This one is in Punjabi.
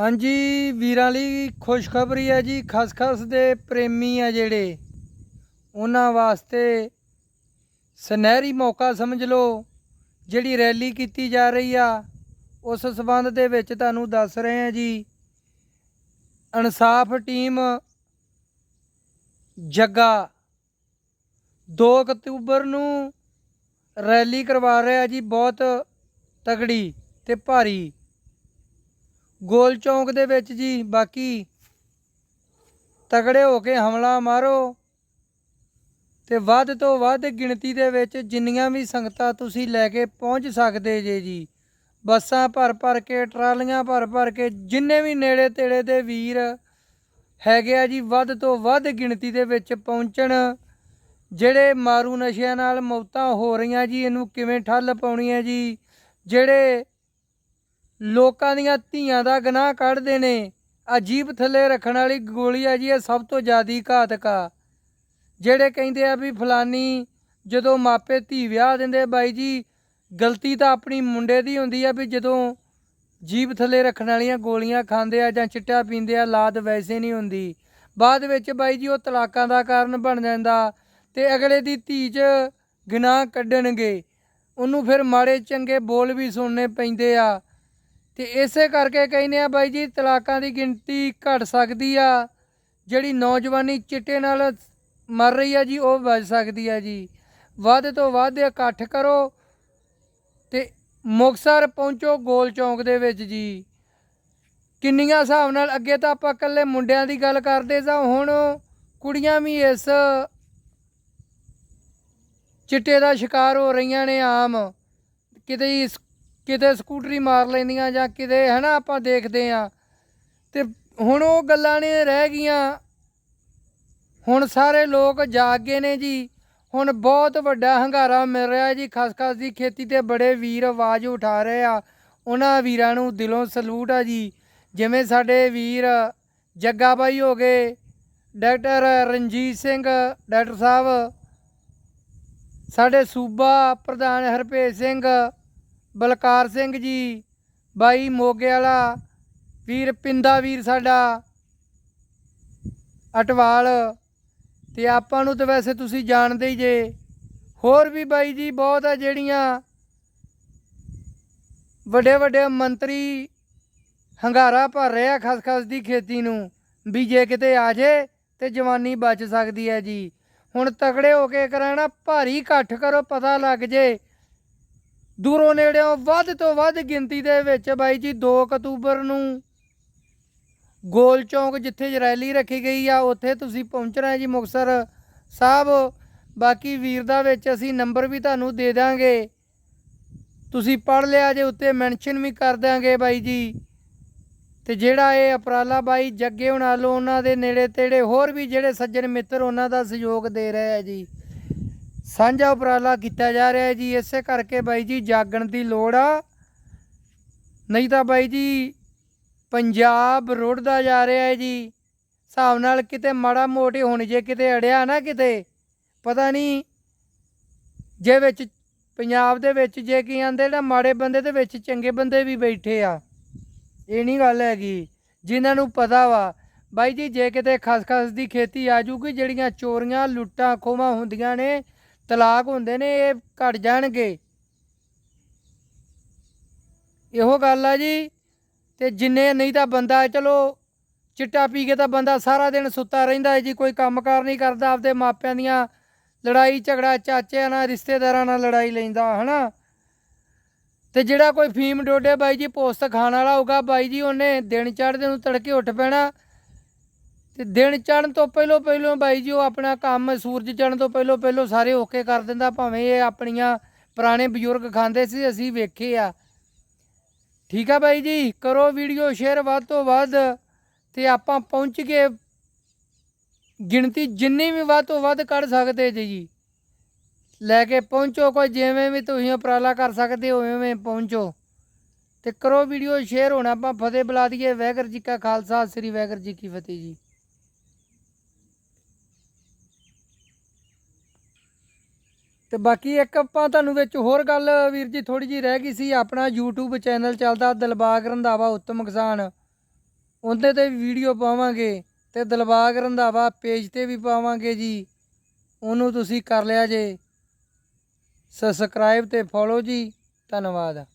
ਹਾਂਜੀ, ਵੀਰਾਂ ਲਈ ਖੁਸ਼ਖਬਰੀ ਹੈ ਜੀ। ਖਸਖਸ ਦੇ ਪ੍ਰੇਮੀ ਆ ਜਿਹੜੇ। ਉਹਨਾਂ ਵਾਸਤੇ ਸੁਨਹਿਰੀ ਮੌਕਾ ਸਮਝ ਲਓ। ਜਿਹੜੀ ਰੈਲੀ ਕੀਤੀ ਜਾ ਰਹੀ ਆ, ਉਸ ਸਬੰਧ ਦੇ ਵਿੱਚ ਤੁਹਾਨੂੰ ਦੱਸ ਰਹੇ ਹਾਂ ਜੀ। ਇਨਸਾਫ ਟੀਮ ਜੱਗਾ 2 ਅਕਤੂਬਰ ਨੂੰ ਰੈਲੀ ਕਰਵਾ ਰਿਹਾ ਜੀ। ਬਹੁਤ ਤਗੜੀ ਤੇ ਭਾਰੀ ਗੋਲ ਚੌਂਕ ਦੇ ਵਿੱਚ ਜੀ, ਬਾਕੀ ਤਗੜੇ ਹੋ ਕੇ ਹਮਲਾ ਮਾਰੋ ਤੇ ਵੱਧ ਤੋਂ ਵੱਧ ਗਿਣਤੀ ਦੇ ਵਿੱਚ ਜਿੰਨੀਆਂ ਵੀ ਸੰਗਤਾਂ ਤੁਸੀਂ ਲੈ ਕੇ ਪਹੁੰਚ ਸਕਦੇ ਜੇ ਜੀ। ਬੱਸਾਂ ਭਰ ਭਰ ਕੇ, ਟਰਾਲੀਆਂ ਭਰ ਭਰ ਕੇ, ਜਿੰਨੇ ਵੀ ਨੇੜੇ ਤੇੜੇ ਦੇ ਵੀਰ ਹੈਗੇ ਆ ਜੀ, ਵੱਧ ਤੋਂ ਵੱਧ ਗਿਣਤੀ ਦੇ ਵਿੱਚ ਪਹੁੰਚਣ। ਜਿਹੜੇ ਮਾਰੂ ਨਸ਼ਿਆਂ ਨਾਲ ਮੌਤਾਂ ਹੋ ਰਹੀਆਂ ਜੀ, ਇਹਨੂੰ ਕਿਵੇਂ ਠੱਲ ਪਾਉਣੀ ਹੈ ਜੀ? ਜਿਹੜੇ ਲੋਕਾਂ ਦੀਆਂ ਧੀਆਂ ਦਾ ਗਨਾਹ ਕੱਢਦੇ ਨੇ। ਅਜੀਬ ਥੱਲੇ ਰੱਖਣ ਵਾਲੀ ਗੋਲੀ ਆ ਜੀ, ਇਹ ਸਭ ਤੋਂ ਜ਼ਿਆਦੀ ਘਾਤਕ ਆ। ਜਿਹੜੇ ਕਹਿੰਦੇ ਆ ਵੀ ਫਲਾਨੀ ਜਦੋਂ ਮਾਪੇ ਧੀ ਵਿਆਹ ਦਿੰਦੇ, ਬਾਈ ਜੀ, ਗਲਤੀ ਤਾਂ ਆਪਣੀ ਮੁੰਡੇ ਦੀ ਹੁੰਦੀ ਆ ਵੀ ਜਦੋਂ ਜੀਭ ਥੱਲੇ ਰੱਖਣ ਵਾਲੀਆਂ ਗੋਲੀਆਂ ਖਾਂਦੇ ਆ ਜਾਂ ਚਿੱਟਾ ਪੀਂਦੇ ਆ, ਲਾਦ ਵੈਸੇ ਨਹੀਂ ਹੁੰਦੀ। ਬਾਅਦ ਵਿੱਚ ਬਾਈ ਜੀ, ਉਹ ਤਲਾਕਾਂ ਦਾ ਕਾਰਨ ਬਣ ਜਾਂਦਾ ਤੇ ਅਗਲੇ ਦੀ ਧੀ 'ਚ ਗਨਾਹ ਕੱਢਣਗੇ। ਉਹਨੂੰ ਫਿਰ ਮਾੜੇ ਚੰਗੇ ਬੋਲ ਵੀ ਸੁਣਨੇ ਪੈਂਦੇ ਆ। ਤੇ ਇਸੇ ਕਰਕੇ ਕਹਿੰਦੇ ਆ ਬਾਈ ਜੀ, ਤਲਾਕਾਂ ਦੀ ਗਿਣਤੀ ਘਟ ਸਕਦੀ ਆ। ਜਿਹੜੀ ਨੌਜਵਾਨੀ ਚਿੱਟੇ ਨਾਲ ਮਰ ਰਹੀ ਆ ਜੀ, ਉਹ ਬਚ ਸਕਦੀ ਆ ਜੀ। ਵੱਧ ਤੋਂ ਵੱਧ ਇਕੱਠ ਕਰੋ ਤੇ ਮੁਕਸਰ ਪਹੁੰਚੋ ਗੋਲ ਚੌਂਕ ਦੇ ਵਿੱਚ ਜੀ। ਕਿੰਨੀਆਂ ਹਿਸਾਬ ਨਾਲ ਅੱਗੇ ਤਾਂ ਆਪਾਂ ਇਕੱਲੇ ਮੁੰਡਿਆਂ ਦੀ ਗੱਲ ਕਰਦੇ ਸਾਂ, ਹੁਣ ਕੁੜੀਆਂ ਵੀ ਇਸ ਚਿੱਟੇ ਦਾ ਸ਼ਿਕਾਰ ਹੋ ਰਹੀਆਂ ਨੇ ਆਮ। ਕਿਤੇ ਸ- ਕਿਤੇ ਸਕੂਟਰੀ ਮਾਰ ਲੈਂਦੀਆਂ ਜਾਂ ਕਿਤੇ, ਹਨਾ, ਆਪਾਂ ਦੇਖਦੇ ਆ ਤੇ ਹੁਣ ਉਹ ਗੱਲਾਂ ਨੇ ਰਹਿ ਗਈਆਂ। ਹੁਣ ਸਾਰੇ ਲੋਕ ਜਾਗ ਗਏ ਨੇ ਜੀ। ਹੁਣ ਬਹੁਤ ਵੱਡਾ ਹੰਗਾਰਾ ਮਿਲ ਰਿਹਾ ਜੀ। ਖਸਖਸ ਦੀ ਖੇਤੀ ਤੇ ਬੜੇ ਵੀਰ ਆਵਾਜ਼ ਉਠਾ ਰਹੇ ਆ। ਉਹਨਾਂ ਵੀਰਾਂ ਨੂੰ ਦਿਲੋਂ ਸਲੂਟ ਆ ਜੀ। ਜਿਵੇਂ ਸਾਡੇ ਵੀਰ ਜੱਗਾ ਬਾਈ ਹੋ ਗਏ, ਡਾਕਟਰ ਰਣਜੀਤ ਸਿੰਘ, ਡਾਕਟਰ ਸਾਹਿਬ, ਸਾਡੇ ਸੂਬਾ ਪ੍ਰਧਾਨ ਹਰਪੇਸ਼ ਸਿੰਘ ਬਲਕਾਰ ਸਿੰਘ ਜੀ, ਬਾਈ ਮੋਗੇ ਵਾਲਾ, ਵੀਰ ਪਿੰਦਾ ਵੀਰ ਸਾਡਾ, ਅਟਵਾਲ। ਤੇ ਆਪਾਂ ਨੂੰ ਤਾਂ ਵੈਸੇ ਤੁਸੀਂ ਜਾਣਦੇ ਹੀ ਜੇ। ਹੋਰ ਵੀ ਬਾਈ ਜੀ ਬਹੁਤ ਆ ਜਿਹੜੀਆਂ ਵੱਡੇ ਵੱਡੇ ਮੰਤਰੀ ਹੰਗਾਰਾ ਭਰ ਰਿਹਾ ਖਸਖਸ ਦੀ ਖੇਤੀ ਨੂੰ, ਵੀ ਜੇ ਕਿਤੇ ਆ ਜੇ ਤੇ ਜਵਾਨੀ ਬਚ ਸਕਦੀ ਹੈ ਜੀ। ਹੁਣ ਤਕੜੇ ਹੋ ਕੇ ਕਰਾਣਾ ਭਾਰੀ ਇਕੱਠ ਕਰੋ, ਪਤਾ ਲੱਗ ਜੇ ਦੂਰੋਂ ਨੇੜਿਓਂ ਵੱਧ ਤੋਂ ਵੱਧ ਗਿਣਤੀ ਦੇ ਵਿੱਚ ਬਾਈ ਜੀ 2 ਅਕਤੂਬਰ ਨੂੰ ਗੋਲ ਚੌਂਕ ਜਿੱਥੇ ਰੈਲੀ ਰੱਖੀ ਗਈ ਆ, ਉੱਥੇ ਤੁਸੀਂ ਪਹੁੰਚਣਾ ਹੈ ਜੀ ਮੁਕਤਸਰ ਸਾਹਿਬ। ਬਾਕੀ ਵੀਰ ਦਾ ਵਿੱਚ ਅਸੀਂ ਨੰਬਰ ਵੀ ਤੁਹਾਨੂੰ ਦੇ ਦਾਂਗੇ। ਤੁਸੀਂ ਪੜ ਲਿਆ ਜੇ, ਉੱਤੇ ਮੈਂਸ਼ਨ ਵੀ ਕਰ ਦਾਂਗੇ ਬਾਈ ਜੀ। ਤੇ ਜਿਹੜਾ ਇਹ ਅਪਰਾਲਾ ਬਾਈ ਜੱਗੇ ਹੁਣਾਂ ਵੱਲੋਂ ਉਹਨਾਂ ਦੇ ਨੇੜੇ ਤੇੜੇ ਹੋਰ ਵੀ ਜਿਹੜੇ ਸੱਜਣ ਮਿੱਤਰ ਉਹਨਾਂ ਦਾ ਸਹਿਯੋਗ ਦੇ ਰਹੇ ਆ ਜੀ। ਸਾਂਝਾ ਉਪਰਾਲਾ ਕੀਤਾ ਜਾ ਰਿਹਾ ਜੀ, ਇਸੇ ਕਰਕੇ ਬਾਈ ਜੀ ਜਾਗਣ ਦੀ ਲੋੜ ਆ। ਨਹੀਂ ਤਾਂ ਬਾਈ ਜੀ ਪੰਜਾਬ ਰੁੜਦਾ ਜਾ ਰਿਹਾ ਹੈ ਜੀ। ਹਿਸਾਬ ਨਾਲ ਕਿਤੇ ਮਾੜਾ ਮੋਟੇ ਹੁਣ ਜੇ ਕਿਤੇ ਅੜਿਆ ਨਾ ਕਿਤੇ, ਪਤਾ ਨਹੀਂ ਜੇ ਵਿੱਚ ਪੰਜਾਬ ਦੇ ਵਿੱਚ ਜੇ ਕੀ ਆਂਦੇ ਨਾ ਮਾੜੇ ਬੰਦੇ ਦੇ ਵਿੱਚ ਚੰਗੇ ਬੰਦੇ ਵੀ ਬੈਠੇ ਆ। ਇਹ ਨਹੀਂ ਗੱਲ ਹੈਗੀ, ਜਿਨ੍ਹਾਂ ਨੂੰ ਪਤਾ ਵਾ। ਬਾਈ ਜੀ ਜੇ ਕਿਤੇ ਖਸਖਸ ਦੀ ਖੇਤੀ ਆ ਜੂਗੀ, ਜਿਹੜੀਆਂ ਚੋਰੀਆਂ, ਲੁੱਟਾਂ ਖੋਵਾਂ ਹੁੰਦੀਆਂ ਨੇ ਤਲਾਕ ਹੁੰਦੇ ਨੇ, ਇਹ ਘਟ ਜਾਣਗੇ। ਇਹੋ ਗੱਲ ਆ ਜੀ, ਤੇ ਜਿੰਨੇ ਨਹੀਂ ਤਾਂ ਬੰਦਾ, ਚਲੋ, ਚਿੱਟਾ ਪੀ ਕੇ ਤਾਂ ਬੰਦਾ ਸਾਰਾ ਦਿਨ ਸੁੱਤਾ ਰਹਿੰਦਾ ਹੈ ਜੀ, ਕੋਈ ਕੰਮਕਾਰ ਨਹੀਂ ਕਰਦਾ, ਆਪਦੇ ਮਾਪਿਆਂ ਦੀਆਂ ਲੜਾਈ ਝਗੜਾ, ਚਾਚਿਆਂ ਨਾਲ, ਰਿਸ਼ਤੇਦਾਰਾਂ ਨਾਲ ਲੜਾਈ ਲੈਂਦਾ, ਹਨਾ? ਤੇ ਜਿਹੜਾ ਕੋਈ ਫੀਮ ਡੋਡੇ ਬਾਈ ਜੀ ਪੋਸਤ ਖਾਣ ਵਾਲਾ ਹੋਊਗਾ, ਬਾਈ ਜੀ ਉਹਨੇ ਦਿਨ ਚੜ੍ਹਦੇ ਨੂੰ ਤੜਕੇ ਉੱਠ ਪੈਣਾ ਤੇ ਦਿਨ ਚੜ੍ਹਨ ਤੋਂ ਪਹਿਲੋਂ ਪਹਿਲੋਂ ਬਾਈ ਜੀ, ਉਹ ਆਪਣਾ ਕੰਮ ਸੂਰਜ ਚੜ੍ਹਨ ਤੋਂ ਪਹਿਲੋਂ ਪਹਿਲੋਂ ਸਾਰੇ ਓਕੇ ਕਰ ਦਿੰਦਾ, ਭਾਵੇਂ ਇਹ ਆਪਣੀਆਂ ਪੁਰਾਣੇ ਬਜ਼ੁਰਗ ਖਾਂਦੇ ਸੀ, ਅਸੀਂ ਵੇਖੇ ਆ। ਠੀਕ ਆ ਬਾਈ ਜੀ, ਕਰੋ ਵੀਡੀਓ ਸ਼ੇਅਰ ਵੱਧ ਤੋਂ ਵੱਧ ਤੇ ਆਪਾਂ ਪਹੁੰਚ ਕੇ ਗਿਣਤੀ ਜਿੰਨੀ ਵੀ ਵੱਧ ਤੋਂ ਵੱਧ ਕੱਢ ਸਕਦੇ ਜੀ ਜੀ। ਲੈ ਕੇ ਪਹੁੰਚੋ ਕੋਈ, ਜਿਵੇਂ ਵੀ ਤੁਸੀਂ ਉਪਰਾਲਾ ਕਰ ਸਕਦੇ ਹੋ, ਉਵੇਂ ਪਹੁੰਚੋ। ਤੇ ਕਰੋ ਵੀਡੀਓ ਸ਼ੇਅਰ, ਹੋਣਾ ਆਪਾਂ ਫਤਿਹ ਬੁਲਾ ਦਈਏ। ਵਾਹਿਗੁਰੂ ਜੀ ਕਾ ਖਾਲਸਾ, ਸ੍ਰੀ ਵਾਹਿਗੁਰੂ ਜੀ ਕੀ ਫਤਿਹ ਜੀ। ਤੇ ਬਾਕੀ ਇੱਕ ਆਪਾਂ ਤੁਹਾਨੂੰ ਵਿੱਚ ਹੋਰ ਗੱਲ ਵੀਰ ਜੀ ਥੋੜੀ ਜੀ ਰਹਿ ਗਈ ਸੀ, ਆਪਣਾ YouTube ਚੈਨਲ ਚੱਲਦਾ ਦਿਲਬਾਗ ਰੰਧਾਵਾ, ਉੱਤਮ ਕਿਸਾਨ। ਉਹਦੇ ਤੇ ਵੀਡੀਓ ਪਾਵਾਂਗੇ ਤੇ ਦਿਲਬਾਗ ਰੰਧਾਵਾ ਪੇਜ ਤੇ ਵੀ ਪਾਵਾਂਗੇ ਜੀ। ਉਹਨੂੰ ਤੁਸੀਂ ਕਰ ਲਿਆ ਜੇ। ਸਬਸਕ੍ਰਾਈਬ ਤੇ ਫੋਲੋ ਜੀ। ਧੰਨਵਾਦ।